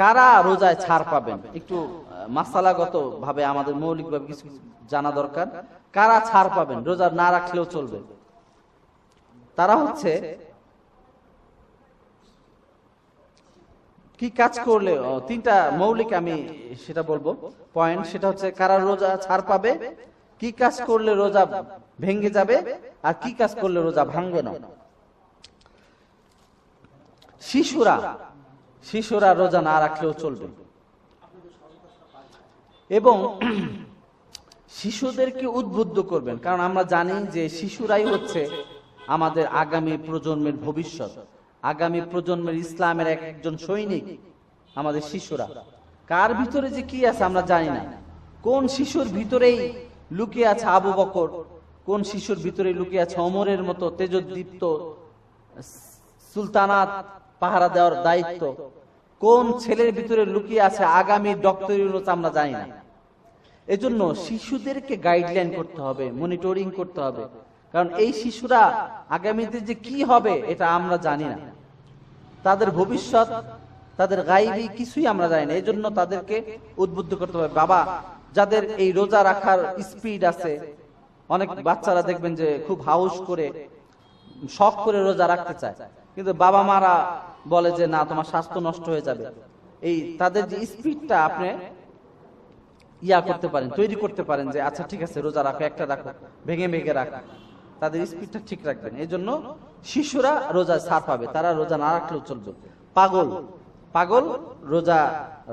কারা রোজায় ছাড় পাবেন? একটু মাসালাগত ভাবে আমাদের মৌলিকভাবে কিছু জানা দরকার। কারা ছাড় পাবেন? রোজা না রাখলেও চলবে। তারা হচ্ছে, কি কাজ করলে তিনটা মৌলিক আমি সেটা বলব। পয়েন্ট, সেটা হচ্ছে কারা রোজা ছাড় পাবে, কি কাজ করলে রোজা ভেঙে যাবে, আর কি কাজ করলে রোজা ভাঙবে না। শিশুরা শিশুরা রোজা না রাখলেও চলবে। এবং শিশুদেরকে উদ্বুদ্ধ করবেন, কারণ আমরা জানি যে শিশুরাই হচ্ছে আমাদের আগামী প্রজন্মের ভবিষ্যৎ, আগামী প্রজন্মের ইসলামের একজন সৈনিক আমাদের শিশুরা। কার ভিতরে যে কি আছে আমরা জানি না। কোন শিশুর ভিতরেই লুকিয়ে আছে আবু বকর, কোন শিশুর ভিতরে লুকিয়ে আছে অমরের মতো তেজদীপ্ত সুলতানাত পাহারা দেওয়ার দায়িত্ব। কোন ছেলের ভিতরে লুকিয়ে আছে আগামী ডক্টর আমরা জানি না। এজন্য শিশুদেরকে গাইডলাইন করতে হবে মনিটরিং করতে হবে। কারণ এই শিশুরা আগামীতে যে কি হবে এটা আমরা জানি না। তাদের ভবিষ্যৎ, তাদের গাইবি কিছুই আমরা জানি না। এই জন্য তাদেরকে উদ্বুদ্ধ করতে হবে। বাবা, যাদের এই রোজা রাখার স্পিড আছে, অনেক বাচ্চারা দেখবেন যে খুব হাউস করে, শখ করে রোজা রাখতে চায়। কিন্তু বাবা মারা বলে যে, না, তোমার স্বাস্থ্য নষ্ট হয়ে যাবে। এই তাদের যে স্পিডটা আপনি ইয়া করতে পারেন, তৈরি করতে পারেন যে আচ্ছা ঠিক আছে, রোজা রাখো, একটা রাখো, ভেঙে ভেঙে রাখো। তাদের স্পিডটা ঠিক রাখবেন। এই জন্য শিশুরা রোজা ছাড় পাবে, তারা রোজা না রাখলেও চলবে। পাগল পাগল রোজা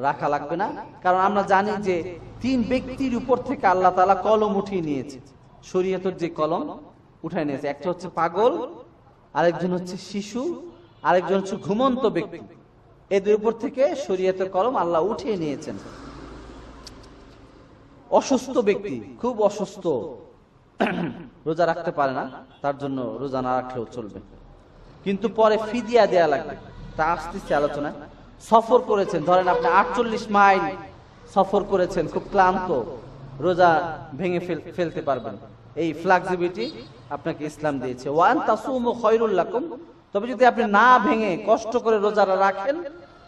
রাখা লাগবে না। কারণ আমরা জানি যে, তিন ব্যক্তির উপর থেকে আল্লাহ তালা কলম উঠিয়ে নিয়েছে। শরীয়তের যে কলম উঠায় নিয়েছে, একটা হচ্ছে পাগল আরেকজন হচ্ছে শিশু, আরেকজন হচ্ছে ঘুমন্ত ব্যক্তি। এদের উপর থেকে শরীয়তের কলম আল্লাহ উঠিয়ে নিয়েছেন। অসুস্থ ব্যক্তি, খুব অসুস্থ, রোজা রাখতে পারে না, তার জন্য রোজা না রাখলেও চলবে। কিন্তু পরে ফিদিয়া দেয়া লাগবে। তা আসতেছে আলোচনায়। সফর করেছেন, ধরেন আপনি আটচল্লিশ মাইল সফর করেছেন, খুব ক্লান্ত, রোজা ভেঙে ফেলতে পারবেন। এই ফ্লেক্সিবিলিটি আপনাকে ইসলাম দিয়েছে। ওয়ান তাসুমু খয়রুল্লাকুম তবে যদি আপনি না ভেঙে কষ্ট করে রোজারা রাখেন,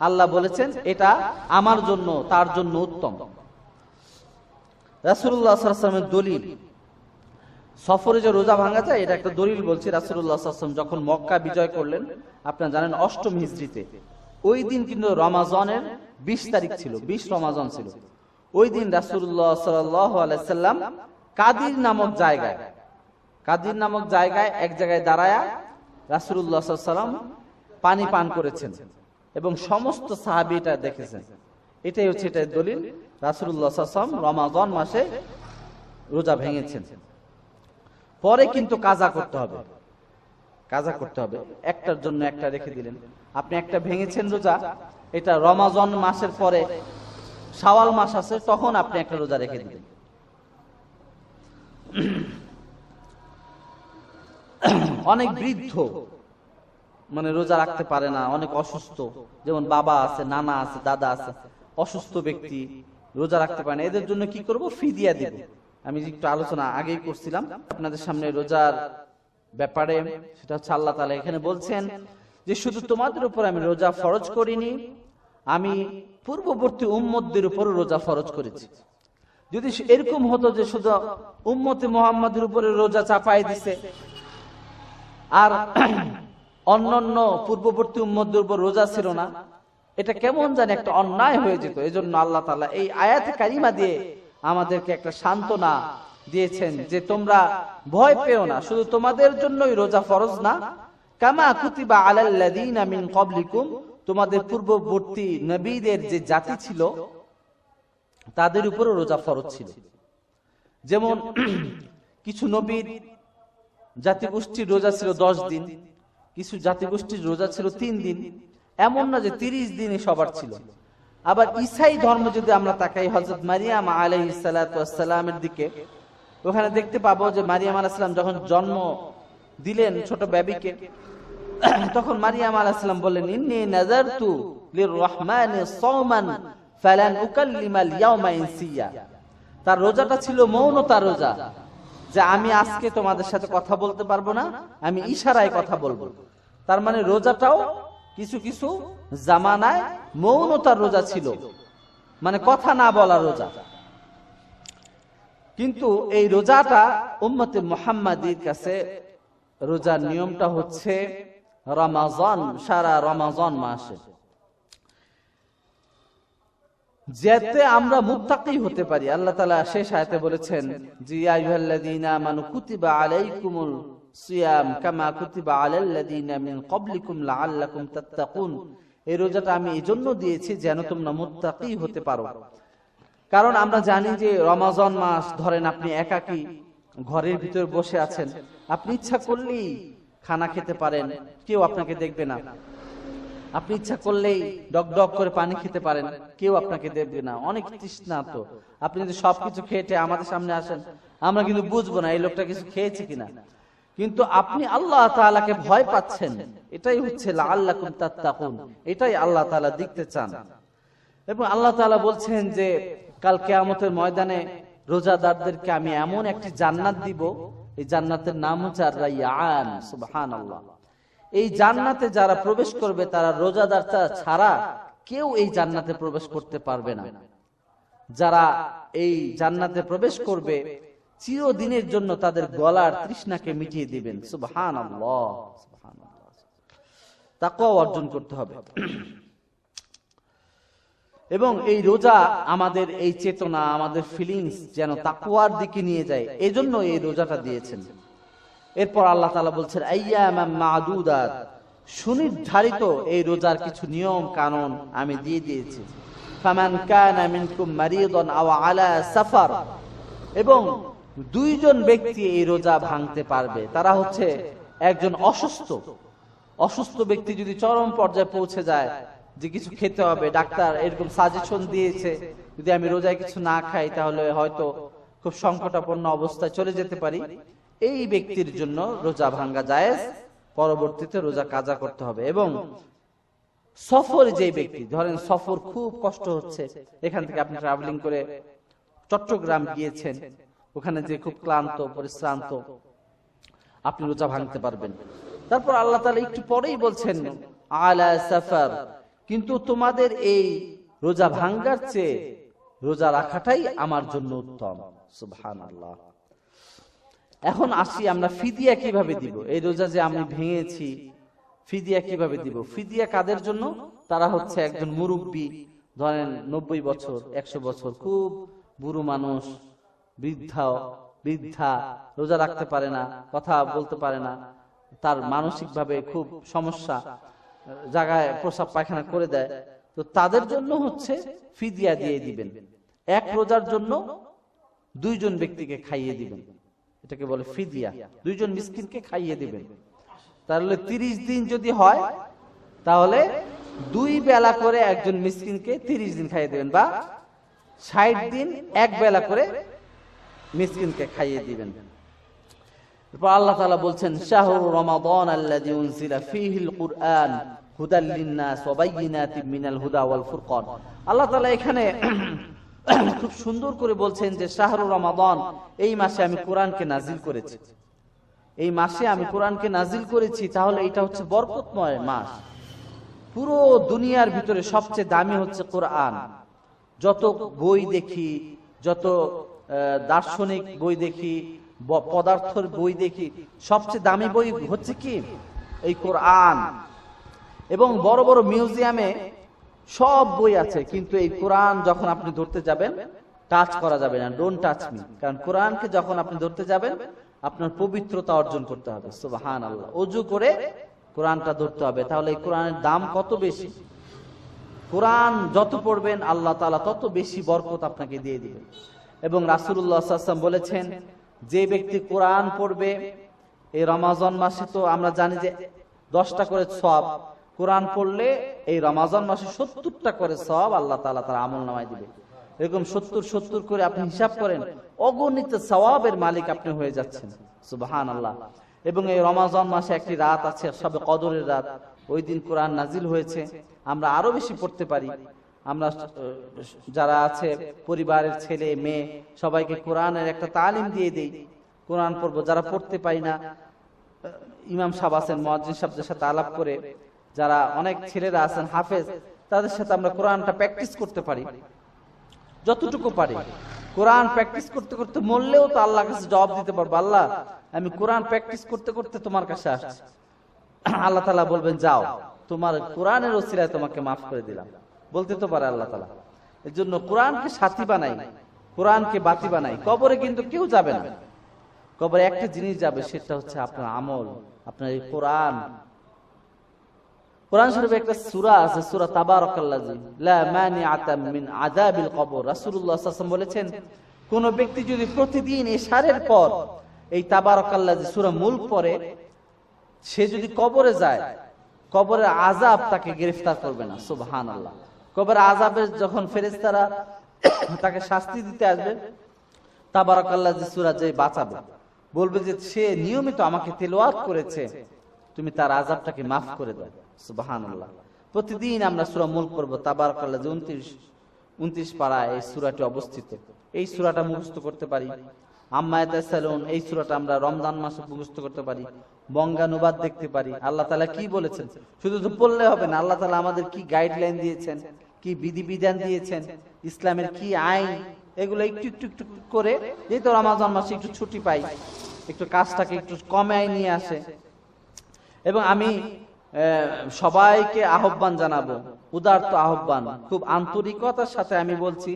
আল্লাহ বলেছেন, এটা আমার জন্য, তার জন্য উত্তম। রাসুল্লাহ সাল্লামের দলিল, সফরে যে রোজা ভাঙা যায়, এটা একটা দলিল বলছি রাসুল্লাহ সাল্লাম যখন মক্কা বিজয় করলেন, আপনারা জানেন অষ্টম হিজড়িতে ওই দিন কিন্তু রমাজনের বিশ তারিখ ছিল, বিশ রমাজন ছিল। ওই দিন রাসুল্লাহ সাল্লাম কাদির নামক জায়গায় কাদির নামক জায়গায় এক জায়গায় দাঁড়ায়া রাসুল্লাহ সাল্লাম পানি পান করেছেন এবং সমস্ত সাহাবি এটা দেখেছেন। এটাই হচ্ছে এটাই দলিল রাসুল্লাহ সাল্লাম রমাজন মাসে রোজা ভেঙেছেন। পরে কিন্তু কাজা করতে হবে। কাজা করতে হবে। একটার জন্য একটা রেখে দিলেন। আপনি একটা ভেঙেছেন রোজা, এটা রমাজন মাসের পরে শাওয়াল মাস আছে, তখন আপনি একটা রোজা রেখে দিলেন। অনেক বৃদ্ধ মানে রোজা রাখতে পারে না, অনেক অসুস্থ। যেমন বাবা আছে, নানা আছে, দাদা আছে, অসুস্থ ব্যক্তি, রোজা রাখতে পারে না। এদের জন্য কি করব? ফিদিয়া দিব। আমি একটু আলোচনা আগেই করছিলাম, আপনাদের সামনে রোজার ব্যাপারে, সেটা হচ্ছে আল্লাহ তালা এখানে বলছেন যে, শুধু তোমাদের উপর আমি রোজা ফরজ করিনি, আমি পূর্ববর্তী উম্মতদের উপর রোজা ফরজ করেছি। যদি এরকম হতো যে, শুধু উম্মতে মোহাম্মদের উপরে রোজা চাপাই দিছে আর অন্যান্য পূর্ববর্তী উম্মদের উপর রোজা ছিল না। এটা কেমন জানি একটা অন্যায় হয়ে যেত। এই জন্য আল্লাহ তালা এই আয়াত কারিমা দিয়ে আমাদেরকে একটা সান্ত্বনা দিয়েছেন যে তোমরা ভয় পেও না। শুধু তোমাদের জন্যই রোজা ফরজ না। কামা কুতিবা আলাল্লাযীনা মিন ক্বাবলিকুম, তোমাদের পূর্ববর্তী নবীদের যে জাতি ছিল, তাদের উপরও রোজা ফরজ ছিল। যেমন কিছু নবীর জাতিগোষ্ঠীর রোজা ছিল দশ দিন, কিছু জাতিগোষ্ঠীর রোজা ছিল তিন দিন, এমন না যে তিরিশ দিনই সবার ছিল। আবার ইসাই ধর্ম যদি আমরা তাকাই হজরত মারিয়াম আলাইসালামের দিকে, ওখানে দেখতে পাবো যে মারিয়াম আলাইসালাম যখন জন্ম দিলেন ছোট বেবিকে তখন মারিয়াম আলাইসালাম বললেন, ইন্নি নাজারতু লিররহমান সাওমান ফালান উকাল্লিমাল ইয়াওমা ইনসিয়া। তার রোজাটা ছিল মৌনতা রোজা। যে আমি আজকে তোমাদের সাথে কথা বলতে পারব না, আমি ইশারায় কথা বলব। তার মানে রোজাটাও কিছু কিছু জামানায় মৌনতার রোজা ছিল। মানে কথা না বলা রোজা। কিন্তু এই রোজাটা উম্মতে মোহাম্মদীর কাছে রোজার নিয়মটা হচ্ছে রমাজন, সারা রমাজন মাসে। যাতে আমরা মুত্তাকি হতে পারি। আল্লাহ তাআলা শেষ আয়াতে বলেছেন আমানু কুতিবা সিয়াম কামা কুতিবা মিন তাত্তাকুন। এই রোজাটা আমি দিয়েছি যেন তোমরা মুত্তাকি হতে পারো। কারণ আমরা জানি যে রমাজন মাস, ধরেন আপনি একাকী ঘরের ভিতর বসে আছেন, আপনি ইচ্ছা করলেই খানা খেতে পারেন, কেউ আপনাকে দেখবে না। আপনি ইচ্ছা করলেই ডক ডক করে পানি খেতে পারেন। কেউ আপনাকে দেখবে না। অনেক তৃষ্ণা তো। আপনি যদি সবকিছু খেয়েটে আমাদের সামনে আসেন, আমরা কিন্তু বুঝব না এই লোকটা কিছু খেয়েছে কিনা। কিন্তু আপনি আল্লাহ তাআলাকে ভয় পাচ্ছেন। এটাই হচ্ছে লাআল্লাকুম তাত্তাকুন। এটাই আল্লাহ তাআলা দেখতে চান। এবং আল্লাহ তাআলা বলছেন যে, কাল কিয়ামতের ময়দানে রোজাদারদেরকে আমি এমন একটি জান্নাত দিব। এই জান্নাতের নাম হচ্ছে আর রাইয়ান সুবহানাল্লাহ। এই জান্নাতে যারা প্রবেশ করবে, তারা রোজাদার ছাড়া কেউ এই জান্নাতে প্রবেশ করতে পারবে না। যারা এই জান্নাতে প্রবেশ করবে, চিরদিনের জন্য তাদের গলার তৃষ্ণাকে মিটিয়ে দিবেন। সুবহানাল্লাহ তাকওয়া অর্জন করতে হবে। এবং এই রোজা আমাদের এই চেতনা, আমাদের ফিলিংস যেন তাকুয়ার দিকে নিয়ে যায়, এজন্য এই রোজাটা দিয়েছেন। এরপর আল্লাহ তাআলা বলছেন মাদুদাত। সুনির্ধারিত এই রোজার কিছু নিয়ম কানুন আমি দিয়ে দিয়েছি। এবং দুইজন ব্যক্তি এই রোজা ভাঙতে পারবে। তারা হচ্ছে একজন অসুস্থ। অসুস্থ ব্যক্তি যদি চরম পর্যায়ে পৌঁছে যায়, যে কিছু খেতে হবে, ডাক্তার এরকম সাজেশন দিয়েছে, যদি আমি রোজায় কিছু না খাই, তাহলে হয়তো খুব সংকটাপন্ন অবস্থায় চলে যেতে পারি। এই ব্যক্তির জন্য রোজা ভাঙ্গা যায় পরবর্তীতে রোজা কাজা করতে হবে। এবং সফর যে ব্যক্তি, ধরেন সফর খুব কষ্ট হচ্ছে, এখান থেকে আপনি ট্রাভেলিং করে চট্টগ্রাম গিয়েছেন, ওখানে যে খুব ক্লান্ত, পরিশ্রান্ত, আপনি রোজা ভাঙতে পারবেন। তারপর আল্লাহ তালা একটু পরেই বলছেন, আলা সাফার। কিন্তু তোমাদের এই রোজা ভাঙ্গার চেয়ে রোজা রাখাটাই আমার জন্য উত্তম। সুবহান আল্লাহ এখন আসি, আমরা ফিদিয়া কীভাবে দিব? এই রোজা যে আমি ভেঙেছি, ফিদিয়া কীভাবে দিব? ফিদিয়া কাদের জন্য? তারা হচ্ছে একজন মুরব্বী। ধরেন, নব্বই বছর, একশো বছর, খুব বুড়ো মানুষ, বৃদ্ধা বৃদ্ধা, রোজা রাখতে পারে না, কথা বলতে পারে না, তার মানসিক ভাবে খুব সমস্যা, জায়গায় প্রসাব পায়খানা করে দেয়। তো তাদের জন্য হচ্ছে ফিদিয়া দিয়ে দিবেন। এক রোজার জন্য দুইজন ব্যক্তিকে খাইয়ে দিবেন। এটাকে বলে ফিদিয়া। দুইজন মিসকিনকে খাইয়ে দিবেন। তাহলে তিরিশ দিন যদি হয় তাহলে দুই বেলা করে একজন মিসকিনকে তিরিশ দিন খাইয়ে দেবেন বা ষাট দিন এক বেলা করে মিসকিনকে খাইয়ে দিবেন। এরপর আল্লাহ তাআলা বলছেন শাহরু রমাদান আল্লাযী উনজিলা ফীহিল কুরআন হুদাল লিন-নাস ওয়া বাইয়িনাতিন মিনাল হুদা ওয়াল ফুরকান। আল্লাহ তাআলা এখানে খুব সুন্দর করে বলছেন যে শাহরু রমাদান, এই মাসে আমি কোরআনকে নাজিল করেছি। এই মাসে আমি কোরআনকে নাজিল করেছি, তাহলে এটা হচ্ছে বরকতময় মাস। পুরো দুনিয়ার ভিতরে সবচেয়ে দামি হচ্ছে কোরআন। যত বই দেখি, যত দার্শনিক বই দেখি পদার্থর বই দেখি, সবচেয়ে দামি বই হচ্ছে কি? এই কোরআন। এবং বড় বড় মিউজিয়ামে সব বই আছে, কিন্তু এই কোরআন যখন আপনি ধরতে যাবেন টাচ করা যাবে না ডোন্ট টাচ মি কারণ কোরআনকে যখন আপনি ধরতে যাবেন, আপনার পবিত্রতা অর্জন করতে হবে সুবহান আল্লাহ অজু করে কোরআনটা ধরতে হবে, তাহলে এই কোরআনের দাম কত বেশি? কোরআন যত পড়বেন, আল্লাহ তাআলা তত বেশি বরকত আপনাকে দিয়ে দিবেন। এবং ওয়াসাল্লাম বলেছেন, যে ব্যক্তি কোরআন পড়বে, এই রমাজান মাসে তো আমরা জানি যে দশটা করে সব কোরআন পড়লে এই রমাজান মাসে সত্তরটা করে সব আল্লাহ তাআলা তার আমল নামায় দিবে। এরকম সত্তর সত্তর করে আপনি হিসাব করেন, অগণিত সওয়াবের মালিক আপনি হয়ে যাচ্ছেন। সুবহান আল্লাহ এবং এই রমাজান মাসে একটি রাত আছে, সবে কদরের রাত। ওই দিন কোরআন নাজিল হয়েছে। আমরা আরও বেশি পড়তে পারি। আমরা, যারা আছে, পরিবারের ছেলে, মেয়ে, সবাইকে কোরআনের একটা তালিম দিয়ে দেই। কোরআন পড়ব, যারা পড়তে পাই না, ইমাম সাহেব আছেন মহাজিন সাহেবদের সাথে আলাপ করে যারা অনেক ছেলেরা আছেন হাফেজ, তাদের সাথে আমরা কোরআনটা প্র্যাকটিস করতে পারি। যতটুকু পারি। কোরআন প্র্যাকটিস করতে করতে মরলেও তো আল্লাহ কাছে জবাব দিতে পারব, আল্লাহ, আমি কোরআন প্র্যাকটিস করতে করতে তোমার কাছে আসছি। আল্লাহ তালা বলবেন, যাও, তোমার কোরআনের ওসিলায় তোমাকে মাফ করে দিলাম। বলতে তো পারে আল্লাহ তালা এর জন্য কোরআনকে সাথী বানাই, কোরআনকে বাতি বানাই। কবরে কিন্তু কেউ যাবে না। কবরে একটা জিনিস যাবে, সেটা হচ্ছে আপনার আমল, আপনার এই কোরআন কোরআন শরীফে একটা সূরা আছে কবর। বলেছেন, কোন ব্যক্তি যদি প্রতিদিন এশারের পর এই পড়ে, সে যদি কবরে যায় কবরের তাকে গ্রেফতার করবে না, সুবহানাল্লাহ। কবরের আযাবের যখন ফেরেশতারা তাকে শাস্তি দিতে আসবে, তাবারাকাল্লাযী সূরা যে বাঁচাবে, বলবে যে সে নিয়মিত আমাকে তেলাওয়াত করেছে, তুমি তার আযাবটাকে মাফ করে দাও। সুবহানাল্লাহ। প্রতিদিন আমরা সুরা মুলক পড়ব, তাবারাকাল্লাহ, যে 29 29 পারায় এই সুরাটি অবস্থিত। এই সুরাটা মুখস্থ করতে পারি। আম্মা ইয়াতাসালুন এই সূরাটা আমরা রমজান মাসে মুখস্থ করতে পারি। বঙ্গানুবাদ দেখতে পারি। আল্লাহ তাআলা কি বলেছেন? শুধু তো পড়লে হবে না, আল্লাহ তাআলা আমাদের কি গাইডলাইন দিয়েছেন? কি বিধিবিধান দিয়েছেন? ইসলামের কি আইন? এগুলো একটু একটু একটু করে এই তো রমাজান মাসে একটু ছুটি পাই, একটু কাজটাকে একটু কমে নিয়ে আসে। এবং আমি সবাইকে আহ্বান জানাব। উদার্ত আহ্বান, খুব আন্তরিকতার সাথে আমি বলছি,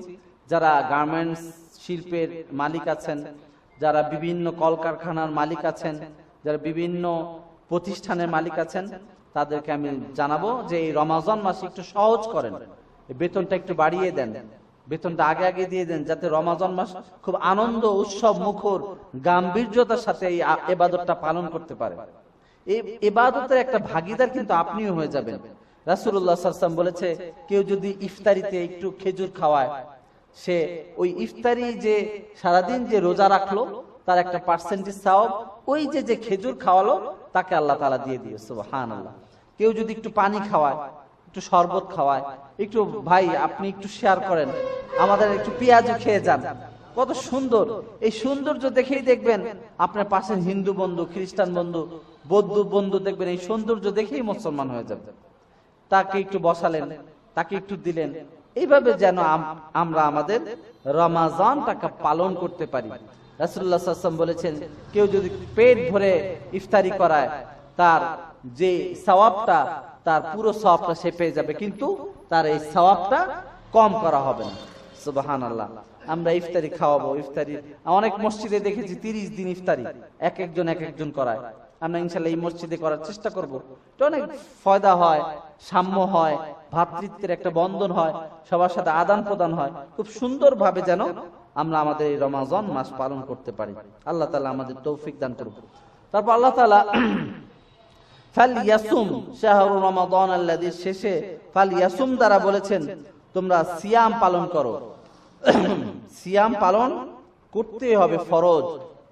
যারা গার্মেন্টস শিল্পের মালিক আছেন, যারা বিভিন্ন কলকারখানার মালিক আছেন, যারা বিভিন্ন প্রতিষ্ঠানের মালিক আছেন, তাদেরকে আমি জানাব যে এই রমাজন মাসে একটু সহজ করেন বেতনটা একটু বাড়িয়ে দেন, বেতনটা আগে আগে দিয়ে দেন, যাতে রমাজন মাস খুব আনন্দ, উৎসব, মুখর, গাম্ভীর্যতার সাথে এই এবাদতটা পালন করতে পারে। এবাদতের একটা ভাগিদার কিন্তু আপনিও হয়ে যাবেন। রাসূলুল্লাহ সাল্লাম বলেছে, কেউ যদি ইফতারিতে একটু খেজুর খাওয়ায়, সে ওই ইফতারি যে সারাদিন যে রোজা রাখল, তার একটা পার্সেন্টেজ ওই যে যে খেজুর খাওয়ালো, তাকে আল্লাহ তাআলা দিয়ে দিয়ে সুবহানাল্লাহ। কেউ যদি একটু পানি খাওয়ায়, একটু শরবত খাওয়ায়, একটু, ভাই, আপনি একটু শেয়ার করেন, আমাদের একটু পেঁয়াজও খেয়ে যান। কত সুন্দর। এই সৌন্দর্য দেখেই দেখবেন আপনার পাশে হিন্দু বন্ধু, খ্রিস্টান বন্ধু, বৌদ্ধ বন্ধু দেখবেন, এই সৌন্দর্য দেখেই মুসলমান হয়ে যাবে। তাকে একটু বসালেন, তাকে একটু দিলেন। এইভাবে যেন আমরা আমাদের রমাজানটাকে পালন করতে পারি। রাসুল্লাহ সাল্লাম বলেছেন, কেউ যদি পেট ভরে ইফতারি করায়, তার যে সওয়াবটা, তার পুরো সওয়াবটা সে পেয়ে যাবে, কিন্তু তার এই সওয়াবটা কম করা হবে না। সুবাহান আল্লাহ আমরা ইফতারি খাওয়াবো, ইফতারি। অনেক মসজিদে দেখেছি, তিরিশ দিন ইফতারি। এক একজন এক একজন করায়। আমরা ইনশাল্লাহ এই মসজিদে করার চেষ্টা করব। অনেক ফয়দা হয়, সাম্য হয় ভ্রাতৃত্বের একটা বন্ধন হয়, সবার সাথে আদান প্রদান হয়। খুব সুন্দর ভাবে যেন আমরা আমাদের এই রমাজন মাস পালন করতে পারি। আল্লাহ তালা আমাদের তৌফিক দান করুক। তারপর আল্লাহ তালা শেষে ফাল ইয়াসুম দ্বারা বলেছেন, তোমরা সিয়াম পালন করো। সিয়াম পালন করতে হবে ফরজ,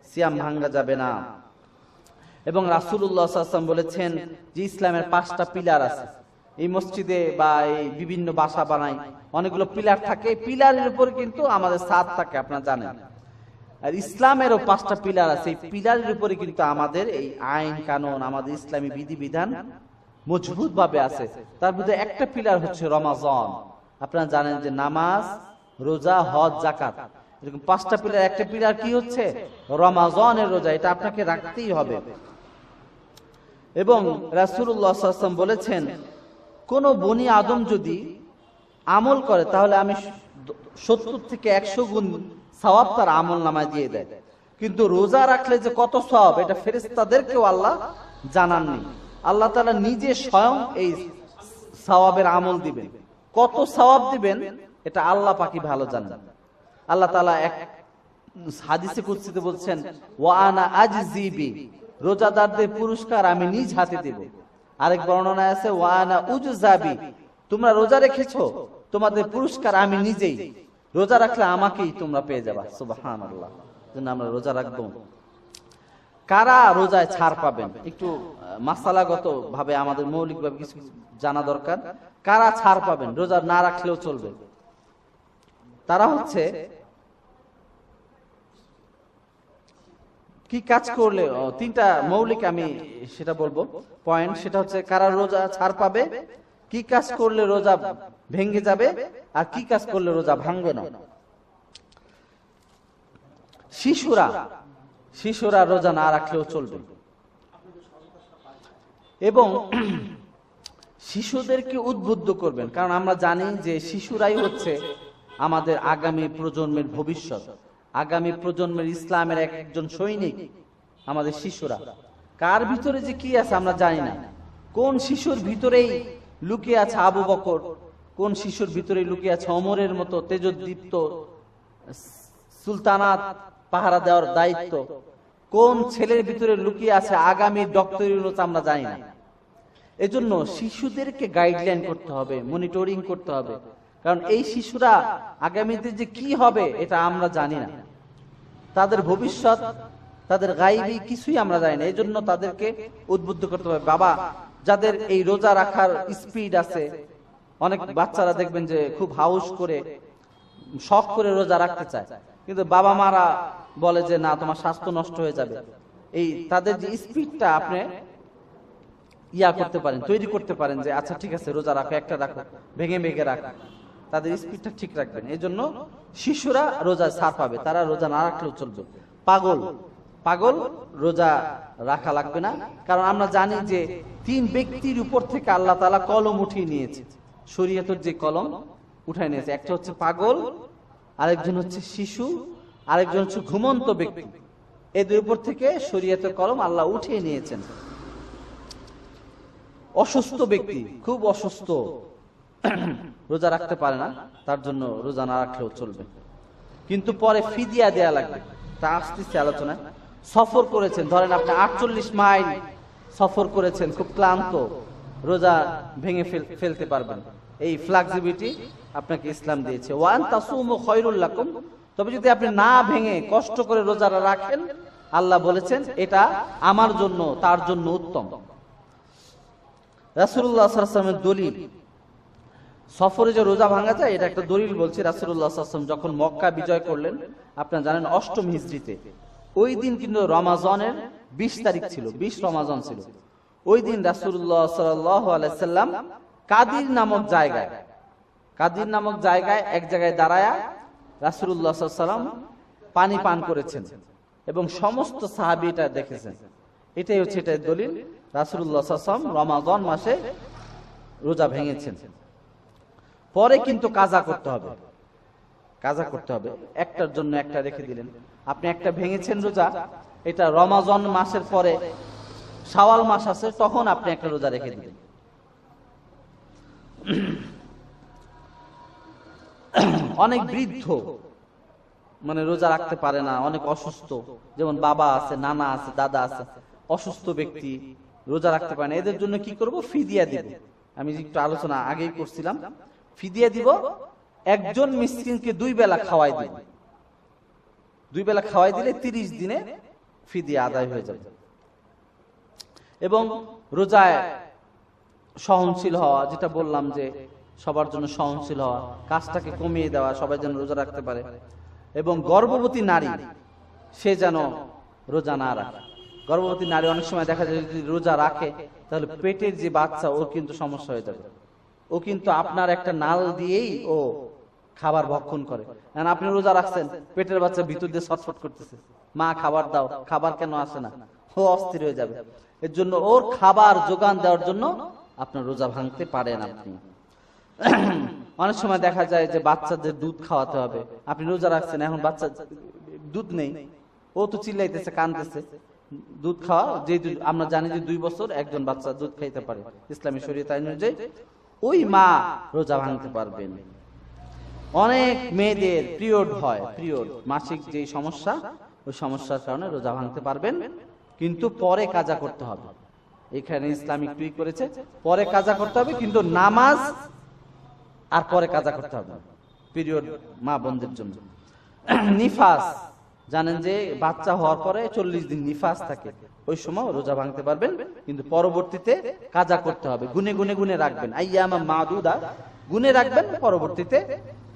সিয়াম ভাঙ্গা যাবে না। এবং ওয়াসাল্লাম বলেছেন যে ইসলামের পাঁচটা পিলার আছে। এই মসজিদে বা এই বিভিন্ন বাসা বানাই অনেকগুলো পিলার থাকে। পিলারের উপর কিন্তু আমাদের সাত থাকে, আপনারা জানেন। আর ইসলামেরও পাঁচটা পিলার আছে। এই পিলারের উপরে কিন্তু আমাদের এই আইন কানুন, আমাদের ইসলামী বিধিবিধান মজবুত ভাবে আছে। তার মধ্যে একটা পিলার হচ্ছে রমাজন। আপনারা জানেন যে নামাজ রোজা, হজ জাকাত এরকম পাঁচটা পিলার, একটা পিলার কি হচ্ছে? রমাজনের রোজা, এটা আপনাকে রাখতেই হবে। এবং সাল্লাল্লাহু বলেছেন, কোন বনি আদম যদি আমল করে, তাহলে আমি সত্তর থেকে একশো গুণ সওয়াব তার আমল নামায় দিয়ে দেয়। কিন্তু রোজা রাখলে যে কত সওয়াব, এটা ফেরেশতাদেরকেও আল্লাহ জানাননি। আল্লাহ তাআলা নিজে স্বয়ং এই সওয়াবের আমল দিবেন। কত সওয়াব দিবেন? এটা আল্লাহ পাকি ভালো জানেন। আল্লাহ তাআলা এক হাদিসে কুদসিতে বলছেন, ওয়া আনা আজ জিবি রোজাদারদের পুরস্কার আমি নিজ হাতে দেব। আরেক বর্ণনায় আছে, ওয়া আনা উজজাবি তোমরা রোজা রেখেছো, তোমাদের পুরস্কার আমি নিজেই। রোজা রাখলে আমাকেই তোমরা পেয়ে যাবা। সুবহানাল্লাহ। জন্য আমরা রোজা রাখব। কারা রোজায় ছাড় পাবেন? একটু মাসালাগত ভাবে আমাদের মৌলিকভাবে কিছু জানা দরকার। কারা ছাড় পাবেন? রোজা না রাখলেও চলবে। তারা হচ্ছে, কি কাজ করলে তিনটা মৌলিক আমি সেটা বলব। পয়েন্ট সেটা হচ্ছে কারা রোজা ছাড় পাবে, কি কাজ করলে রোজা ভেঙে যাবে, আর কি কাজ করলে রোজা ভাঙবে না। শিশুরা শিশুরা রোজা না রাখলেও চলবে। এবং শিশুদেরকে উদ্বুদ্ধ করবেন, কারণ আমরা জানি যে শিশুরাই হচ্ছে আমাদের আগামী প্রজন্মের ভবিষ্যৎ, আগামী প্রজন্মের ইসলামের একজন সৈনিক, আমাদের শিশুরা। কার ভিতরে যে কি আছে আমরা জানি না। কোন শিশুর ভিতরেই লুকিয়ে আছে আবু বকর? কোন শিশুর ভিতরে লুকিয়ে আছে অমরের মতো তেজদীপ্ত সুলতানাত পাহারা দেওয়ার দায়িত্ব? কোন ছেলের ভিতরে লুকিয়ে আছে আগামী ডক্টর আমরা জানি না। এজন্য শিশুদেরকে গাইডলাইন করতে হবে মনিটরিং করতে হবে। কারণ এই শিশুরা আগামীতে যে কি হবে এটা আমরা জানি না। তাদের ভবিষ্যৎ, তাদের গাইবি কিছুই আমরা জানি না। এই জন্য তাদেরকে উদ্বুদ্ধ করতে হবে। বাবা, যাদের এই রোজা রাখার স্পিড আছে, অনেক বাচ্চারা দেখবেন যে খুব হাউস করে, শখ করে রোজা রাখতে চায়। কিন্তু বাবা মারা বলে যে, না, তোমার স্বাস্থ্য নষ্ট হয়ে যাবে। এই তাদের যে স্পিডটা আপনি ইয়া করতে পারেন, তৈরি করতে পারেন যে আচ্ছা ঠিক আছে, রোজা রাখো, একটা রাখো, ভেঙে ভেঙে রাখো। তাদের স্পিডটা ঠিক রাখবেন। এই জন্য শিশুরা রোজা ছাড় পাবে তারা রোজা না রাখলেও চলবে। পাগল। পাগল রোজা রাখা লাগবে না। কারণ আমরা জানি যে তিন ব্যক্তির উপর থেকে আল্লাহ তালা কলম উঠিয়ে নিয়েছে। শরীয়তের যে কলম উঠায় নিয়েছে। একটা হচ্ছে পাগল আরেকজন হচ্ছে শিশু আরেকজন হচ্ছে ঘুমন্ত ব্যক্তি। এদের উপর থেকে শরীয়তের কলম আল্লাহ উঠিয়ে নিয়েছেন। অসুস্থ ব্যক্তি খুব অসুস্থ। রোজা রাখতে পারে না, তার জন্য রোজা না রাখলেও চলবে। কিন্তু পরে ফিদিয়া দেয়া লাগবে। তা আসতেছে আলোচনায়। সফর করেছেন, ধরেন আপনি আটচল্লিশ মাইল সফর করেছেন, খুব ক্লান্ত, রোজা ভেঙে ফেলতে পারবেন। এই ফ্লেক্সিবিলিটি আপনাকে ইসলাম দিয়েছে। ওয়ান তাসুমু খয়রুল্লাকুম তবে যদি আপনি না ভেঙে কষ্ট করে রোজারা রাখেন, আল্লাহ বলেছেন, এটা আমার জন্য, তার জন্য উত্তম। রাসুল্লাহ দলিল সফরে যে রোজা ভাঙা যায়, এটা একটা দলিল বলছি রাসুল্লাহ সাল্লাম যখন মক্কা বিজয় করলেন, আপনারা জানেন অষ্টম হিজড়িতে ওই দিন কিন্তু রমাজনের বিশ তারিখ ছিল, বিশ রমাজন ছিল। ওই দিন রাসুল্লাহ সাল্লাম কাদির নামক জায়গায়, কাদির নামক জায়গায় এক জায়গায় দাঁড়ায়া রাসুল্লাহ সাল্লাম পানি পান করেছেন এবং সমস্ত সাহাবি এটা দেখেছেন। এটাই হচ্ছে, এটাই দলিল। রাসুল্লাহ সাল্লাম রমাজন মাসে রোজা ভেঙেছেন। পরে কিন্তু কাজা করতে হবে। কাজা করতে হবে। একটার জন্য একটা রেখে দিলেন। আপনি একটা ভেঙেছেন রোজা, এটা রমাজন মাসের পরে, শাওয়াল মাস আছে, তখন আপনি একটা রোজা রেখে দিলেন। অনেক বৃদ্ধ মানে রোজা রাখতে পারে না, অনেক অসুস্থ। যেমন বাবা আছে, নানা আছে, দাদা আছে, অসুস্থ ব্যক্তি, রোজা রাখতে পারে না। এদের জন্য কি করব? ফিদিয়া দিব। আমি একটু আলোচনা আগেই করছিলাম। ফিদিয়া দিব একজন মিসকিনকে দুই বেলা খাওয়াই দিব। দুই বেলা খাওয়াই দিলে তিরিশ দিনে ফিদিয়া আদায় হয়ে যাবে। এবং রোজায় সহনশীল হওয়া যেটা বললাম যে সবার জন্য সহনশীল হওয়া কাজটাকে কমিয়ে দেওয়া সবাই যেন রোজা রাখতে পারে। এবং গর্ভবতী নারী সে যেন রোজা না রাখে। গর্ভবতী নারী অনেক সময় দেখা যায় যদি রোজা রাখে তাহলে পেটের যে বাচ্চা ওর কিন্তু সমস্যা হয়ে যাবে। ও কিন্তু আপনার একটা নাল দিয়েই ও খাবার ভক্ষণ করে। আপনি রোজা রাখছেন, পেটের বাচ্চা ভিতর দিয়ে ছটফট করতেছে। মা, খাবার দাও, খাবার কেন আসে না? ও অস্থির হয়ে যাবে। এর জন্য ওর খাবার যোগান দেওয়ার জন্য আপনার রোজা ভাঙতে পারেন আপনি। অনেক সময় দেখা যায় যে বাচ্চাদের দুধ খাওয়াতে হবে। আপনি রোজা রাখছেন, এখন বাচ্চা দুধ নেই। ও তো চিল্লাইতেছে, কানতেছে। দুধ খাওয়া যে আমরা জানি যে দুই বছর একজন বাচ্চা দুধ খাইতে পারে। ইসলামী শরীয়ত অনুযায়ী ওই মা রোজা ভাঙতে পারবেন। অনেক মেয়েদের পিরিয়ড হয়, পিরিয়ড, মাসিক যে সমস্যা, ওই সমস্যার কারণে রোজা ভাঙতে পারবেন, কিন্তু পরে কাজা করতে হবে। এখানে ইসলামিক টুই করেছে, পরে কাজা করতে হবে, কিন্তু নামাজ আর পরে কাজা করতে হবে। পিরিয়ড মা বোনদের জন্য। নিফাস জানেন যে বাচ্চা হওয়ার পরে চল্লিশ দিন নিফাস থাকে। ওই সময় রোজা ভাঙতে পারবেন, কিন্তু পরবর্তীতে কাজা করতে হবে। গুনে গুনে গুনে রাখবেন। আইয়ামা মাদুদা, গুনে রাখবেন, পরবর্তীতে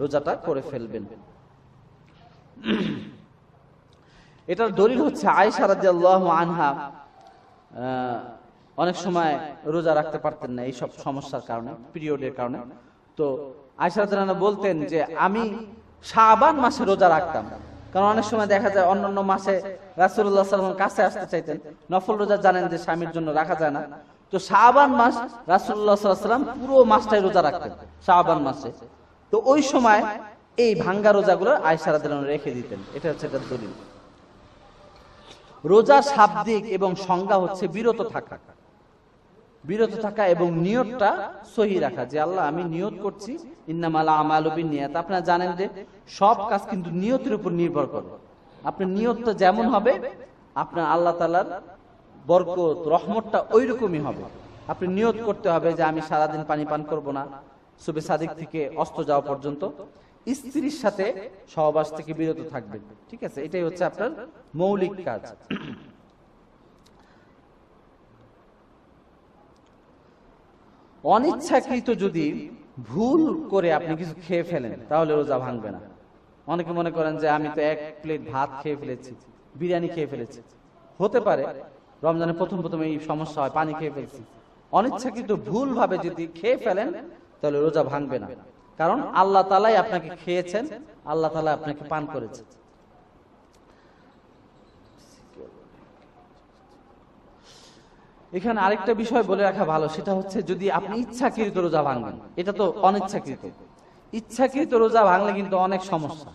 রোজাটা করে ফেলবেন। এটার দলিল হচ্ছে আনহা অনেক সময় রোজা রাখতে পারতেন না এইসব সমস্যার কারণে, পিরিয়ডের কারণে। তো আয়সা রানা বলতেন যে, আমি শাবান মাসে রোজা রাখতাম। কারণ অনেক সময় দেখা যায় অন্যান্য মাসে রাসুল্লাহ সাল্লাম কাছে আসতে চাইতেন। নফল রোজা জানেন যে স্বামীর জন্য রাখা যায় না। তো শাবান মাস রাসুল্লাহ সাল্লাম পুরো মাসটাই রোজা রাখতেন, শাবান মাসে। তো ওই সময় এই ভাঙ্গা রোজাগুলো আয়সা রাদিয়াল্লাহু আনহা রেখে দিতেন। এটা হচ্ছে একটা দলিল। রোজা শাব্দিক এবং সংজ্ঞা হচ্ছে বিরত থাকা। বিরত থাকা এবং নিয়তটা সহি রাখা, যে আল্লাহ আমি নিয়ত করছি, ইন্নামালা আমাল নিয়ত আপনারা জানেন যে সব কাজ কিন্তু নিয়তের উপর নির্ভর করে। আপনার নিয়তটা যেমন হবে, আপনার আল্লাহ তালার বরকত, রহমতটা ওই রকমই হবে। আপনি নিয়ত করতে হবে যে আমি সারাদিন পানি পান করব না সুবে সাদিক থেকে অস্ত যাওয়া পর্যন্ত। স্ত্রীর সাথে সহবাস থেকে বিরত থাকবেন। ঠিক আছে? এটাই হচ্ছে আপনার মৌলিক কাজ। অনিচ্ছাকৃত যদি ভুল করে আপনি কিছু খেয়ে ফেলেন তাহলে রোজা ভাঙবে না। অনেকে মনে করেন যে আমি তো এক প্লেট ভাত খেয়ে ফেলেছি বিরিয়ানি খেয়ে ফেলেছি। হতে পারে রমজানের প্রথম প্রথম এই সমস্যা হয় পানি খেয়ে ফেলছি। অনিচ্ছাকৃত ভুল ভাবে যদি খেয়ে ফেলেন তাহলে রোজা ভাঙবে না। কারণ আল্লাহ তালাই আপনাকে খেয়েছেন আল্লাহ তালা আপনাকে পান করেছেন। এখানে আরেকটা বিষয় বলে রাখা ভালো, সেটা হচ্ছে যদি আপনি ইচ্ছাকৃত রোজা ভাঙবেন এটা তো অনিচ্ছাকৃত। ইচ্ছাকৃত রোজা ভাঙলে কিন্তু অনেক সমস্যা।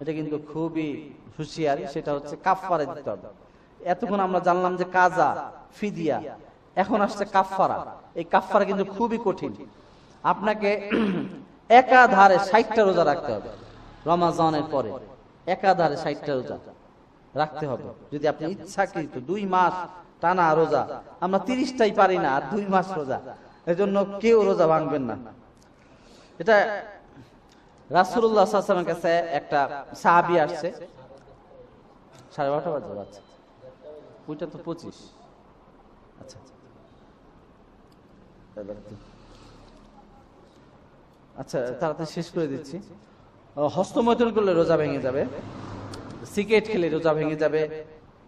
এটা কিন্তু খুবই হুঁশিয়ারি, সেটা হচ্ছে কাফারা দিতে হবে এতক্ষণ আমরা জানলাম যে কাজা, ফিদিয়া, এখন আসছে কাফারা এই কাফারা কিন্তু খুবই কঠিন। আপনাকে একাধারে ষাটটা রোজা রাখতে হবে, রমাজানের পরে একাধারে ষাটটা রোজা রাখতে হবে। যদি আপনি ইচ্ছাকৃত দুই মাস টানা রোজা। আমরা তিরিশটাই পারি না, আর দুই মাস রোজা। এজন্য কেউ রোজা ভাঙবেন না। এটা রাসুল্লাহ সাল্লামের কাছে একটা সাহাবি আসছে। সাড়ে বারোটা বাজে আচ্ছা। ওইটা তো পঁচিশ। আচ্ছা। আচ্ছা তাড়াতাড়ি শেষ করে দিচ্ছি। হস্তমৈথুন করলে রোজা ভেঙে যাবে। সিগারেট খেলে রোজা ভেঙে যাবে।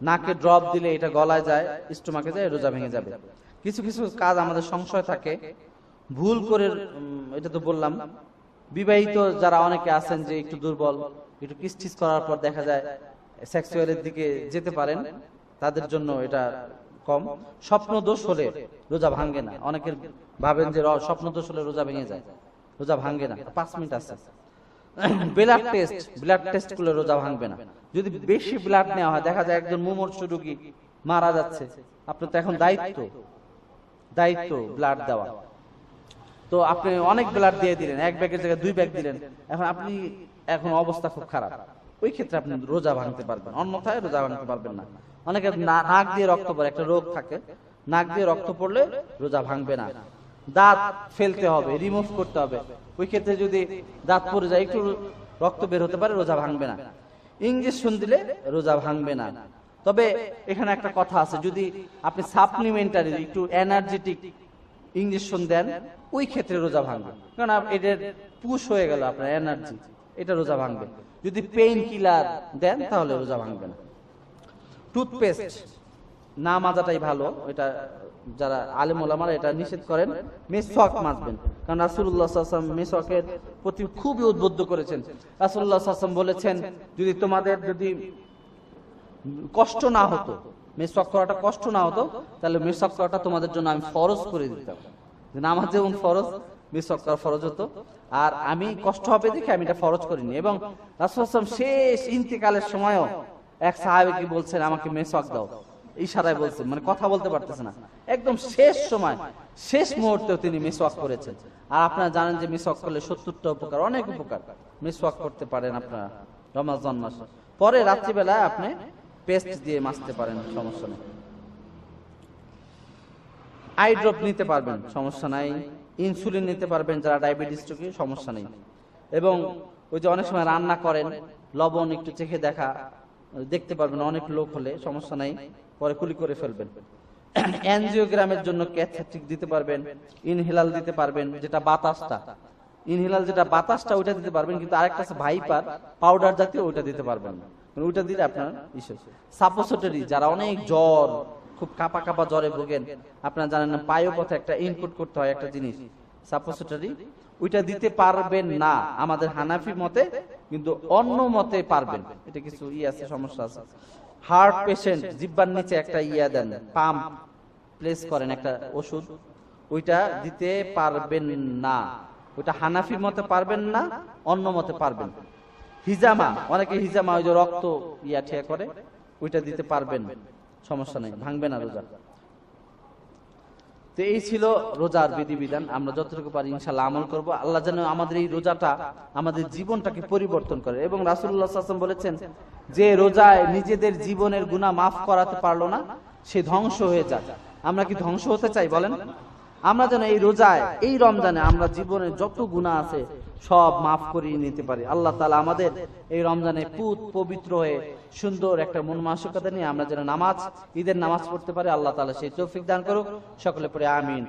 নাকে ড্রপ দিলে এটা গলায় যায় স্টোমাকে যায়, রোজা ভেঙে যাবে। কিছু কিছু কাজ আমাদের সংশয় থাকে। ভুল করে এটা তো বললাম। বিবাহিত যারা অনেকে আছেন যে একটু দুর্বল, একটু কিস্টিস করার পর দেখা যায় সেক্সুয়ালের দিকে যেতে পারেন, তাদের জন্য এটা কম। স্বপ্ন দোষ হলে রোজা ভাঙ্গে না। অনেকের ভাবেন যে স্বপ্ন দোষ হলে রোজা ভেঙে যায়। রোজা ভাঙ্গে না। পাঁচ মিনিট আছে। ব্লাড টেস্ট ব্লাড টেস্ট করলে রোজা ভাঙবে না। যদি বেশি ব্লাড নেওয়া হয়, দেখা যায় একজন মুমূর্ষ রোগী মারা যাচ্ছে। আপনার তো এখন দায়িত্ব। দায়িত্ব ব্লাড দেওয়া। তো আপনি অনেক ব্লাড দিয়ে দিলেন, এক ব্যাগের জায়গায় দুই ব্যাগ দিলেন। এখন আপনি, এখন অবস্থা খুব খারাপ। ওই ক্ষেত্রে আপনি রোজা ভাঙতে পারবেন অন্যথায় রোজা ভাঙতে পারবেন না। অনেকে নাক দিয়ে রক্ত পড়ে, একটা রোগ থাকে। নাক দিয়ে রক্ত পড়লে রোজা ভাঙবে না। দাঁত ফেলতে হবে রিমুভ করতে হবে। ওই ক্ষেত্রে যদি দাঁত পড়ে যায়, একটু রক্ত বের হতে পারে, রোজা ভাঙবে না। ইঞ্জেকশন দিলে রোজা ভাঙবে না। তবে এখানে একটা কথা আছে, যদি আপনি সাপ্লিমেন্টারি একটু এনার্জেটিক ইঞ্জেকশন দেন, ওই ক্ষেত্রে রোজা ভাঙবে। কারণ এটার পুশ হয়ে গেল আপনার এনার্জি এটা রোজা ভাঙবে। যদি পেইন কিলার দেন, তাহলে রোজা ভাঙবে না। টুথপেস্ট না মাজাটাই ভালো, এটা যারা আলেম ওলামারা এটা নিষেধ করেন, মেসওয়াক মাজবেন। কারণ রাসুল্লাহ সাল্লাম মেসওয়াকের প্রতি খুবই উদ্বুদ্ধ করেছেন। রাসুল্লাহ সাল্লাম বলেছেন, যদি তোমাদের যদি কষ্ট না হতো, মেসওয়াক করাটা কষ্ট না হতো, তাহলে মেসওয়াক করাটা তোমাদের জন্য আমি ফরজ করে দিতাম। নামাজ যেমন ফরজ, মেসওয়াক করা ফরজ হতো। আর আমি কষ্ট হবে দেখে আমি এটা ফরজ করিনি। এবং রাসুল আসলাম শেষ ইন্তেকালের সময়ও এক সাহাবিকে বলছেন, আমাকে মেসওয়াক দাও। ইশারায় বলছেন মানে কথা বলতে পারতেছে না। একদম শেষ সময় শেষ মুহূর্তেও তিনি মেসওয়াক করেছেন। আর আপনারা জানেন যে মেসওয়াক করলে সত্তরটা উপকার অনেক উপকার মেসওয়াক করতে পারেন আপনারা রমাজান মাসে। পরে রাত্রিবেলায় আপনি পেস্ট দিয়ে মাজতে পারেন সমস্যা নেই। আই ড্রপ নিতে পারবেন সমস্যা নাই। ইনসুলিন নিতে পারবেন যারা ডায়াবেটিস রোগী সমস্যা নেই। এবং ওই যে অনেক সময় রান্না করেন লবণ একটু চেখে দেখা দেখতে পারবেন অনেক লোক হলে সমস্যা নাই। পরে কুলি করে ফেলবেন। অ্যানজিওগ্রামের জন্য ক্যাথেট্রিক দিতে পারবেন, ইনহেলাল দিতে পারবেন, যেটা বাতাসটা। ইনহেলাল যেটা বাতাসটা, ওইটা দিতে পারবেন, কিন্তু আরেকটা আছে ভাইপার, পাউডার জাতীয় ওইটা দিতে পারবেন মানে ওইটা দিলে আপনার ইসে সাপোসিটরি, যারা অনেক জ্বর, খুব কাপা কাপা জ্বরে ভোগেন, আপনারা জানেন না পায়ু পথে একটা ইনপুট করতে হয় একটা জিনিস। সাপোজিটরি ওইটা দিতে পারবেন না, আমাদের হানাফি মতে, কিন্তু অন্য মতে পারবেন। এটা কিছু ই আছে, সমস্যা আছে। হার্ট পেশেন্ট জিব্বার নিচে একটা ইয়া দেন, পাম্প প্লেস করেন একটা ওষুধ, ওইটা দিতে পারবেন না। ওইটা হানাফির মতে পারবেন না, অন্য মতে পারবেন। হিজামা, অনেকে হিজামা ওই যে রক্ত ইয়া ঠিয়া করে, ওইটা দিতে পারবেন, সমস্যা নেই, ভাঙবে না রোজা। তো এই ছিল রোজার বিধিবিধান। আমরা যতটুকু পারি ইনশাল্লাহ আমল করব। আল্লাহ যেন আমাদের এই রোজাটা, আমাদের জীবনটাকে পরিবর্তন করে। এবং রাসুল্লাহ আসলাম বলেছেন যে রোজায় নিজেদের জীবনের গুণা মাফ করাতে পারল না, সে ধ্বংস হয়ে যায় আমরা কি ধ্বংস হতে চাই বলেন? আমরা যেন এই রোজায়, এই রমজানে আমরা জীবনের যত গুণা আছে সব মাফ করিয়ে নিতে পারি। আল্লাহ তালা আমাদের এই রমজানে পুত পবিত্র হয়ে সুন্দর একটা মন মানসিকতা নিয়ে আমরা যেন নামাজ, ঈদের নামাজ পড়তে পারি, আল্লাহ তালা সেই তৌফিক দান করুক। সকলে পরে আমিন।